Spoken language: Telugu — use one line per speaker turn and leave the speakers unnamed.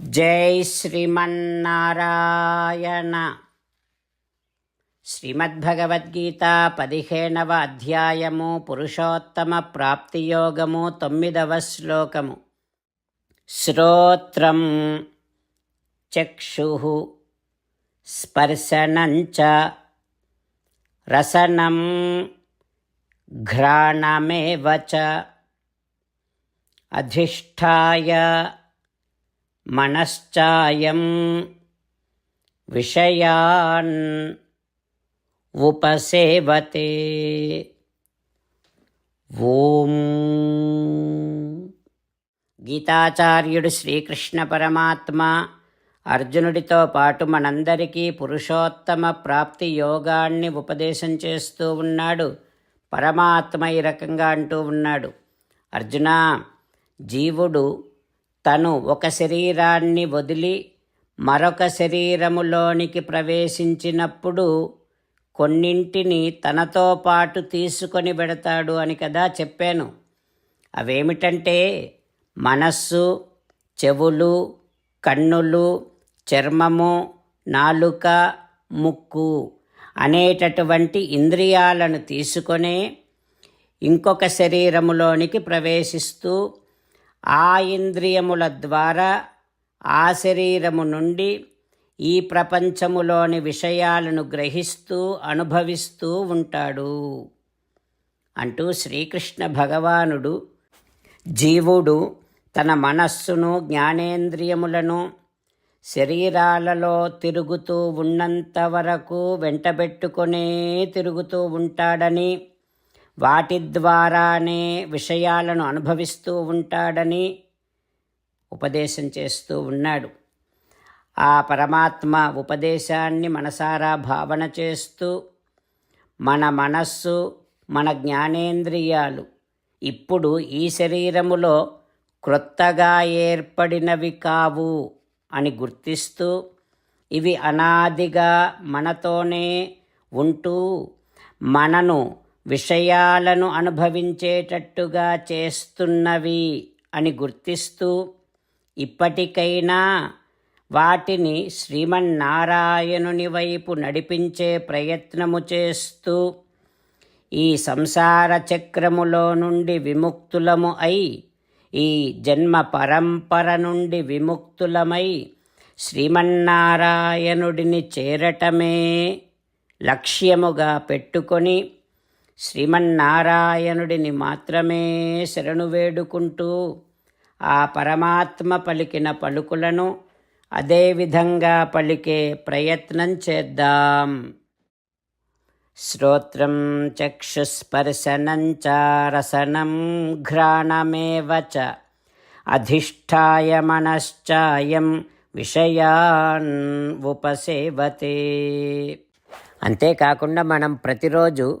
జై శ్రీమన్నారాయణ. శ్రీమద్భగవద్గీత పదిహేనవ అధ్యాయము పురుషోత్తమ ప్రాప్తియోగము తొమ్మిదవ శ్లోకము. శ్రోత్రం చక్షు స్పర్శనంచ రసనం ఘ్రాణమేవ అధిష్టాయ మనశ్చాయం విషయాన్ ఉపసేవతే. ఓం. గీతాచార్యుడు శ్రీకృష్ణ పరమాత్మ అర్జునుడితో పాటు మనందరికీ పురుషోత్తమ ప్రాప్తి యోగాన్ని ఉపదేశం చేస్తూ ఉన్నాడు. పరమాత్మ ఈ రకంగా అంటూ ఉన్నాడు. అర్జున జీవుడు తను ఒక శరీరాన్ని వదిలి మరొక శరీరములోనికి ప్రవేశించినప్పుడు కొన్నింటిని తనతో పాటు తీసుకొని పెడతాడు అని కదా చెప్పాను. అవేమిటంటే మనస్సు చెవులు కన్నులు చర్మము నాలుక ముక్కు అనేటటువంటి ఇంద్రియాలను తీసుకొనే ఇంకొక శరీరములోనికి ప్రవేశిస్తూ ఆ ఇంద్రియముల ద్వారా ఆ శరీరము నుండి ఈ ప్రపంచములోని విషయాలను గ్రహిస్తూ అనుభవిస్తూ ఉంటాడు. అంటూ శ్రీకృష్ణ భగవానుడు జీవుడు తన మనస్సును జ్ఞానేంద్రియములను శరీరాలలో తిరుగుతూ ఉన్నంత వరకు వెంటబెట్టుకునే తిరుగుతూ ఉంటాడని వాటి ద్వారానే విషయాలను అనుభవిస్తూ ఉంటాడని ఉపదేశం చేస్తూ ఉన్నాడు. ఆ పరమాత్మ ఉపదేశాన్ని మనసారా భావన చేస్తూ మన మనస్సు మన జ్ఞానేంద్రియాలు ఇప్పుడు ఈ శరీరములో క్రొత్తగా ఏర్పడినవి కావు అని గుర్తిస్తూ ఇవి అనాదిగా మనతోనే ఉంటూ మనను విషయాలను అనుభవించేటట్టుగా చేస్తున్నవి అని గుర్తిస్తూ ఇప్పటికైనా వాటిని శ్రీమన్నారాయణుని వైపు నడిపించే ప్రయత్నము చేస్తూ ఈ సంసార చక్రములో నుండి విముక్తులము అయి ఈ జన్మ పరంపర నుండి విముక్తులమై శ్రీమన్నారాయణుడిని చేరటమే లక్ష్యముగా పెట్టుకొని శ్రీమన్నారాయణుడిని మాత్రమే శరణు వేడుకుంటూ ఆ పరమాత్మ పలికిన పలుకులను అదేవిధంగా పలికే ప్రయత్నం చేద్దాం. శ్రోత్రం చక్షుస్పర్శనం రసనం ఘ్రాణమేవ చ అధిష్టాయ మనశ్చాయం విషయాన్ ఉపసేవతే. అంతేకాకుండా మనం ప్రతిరోజు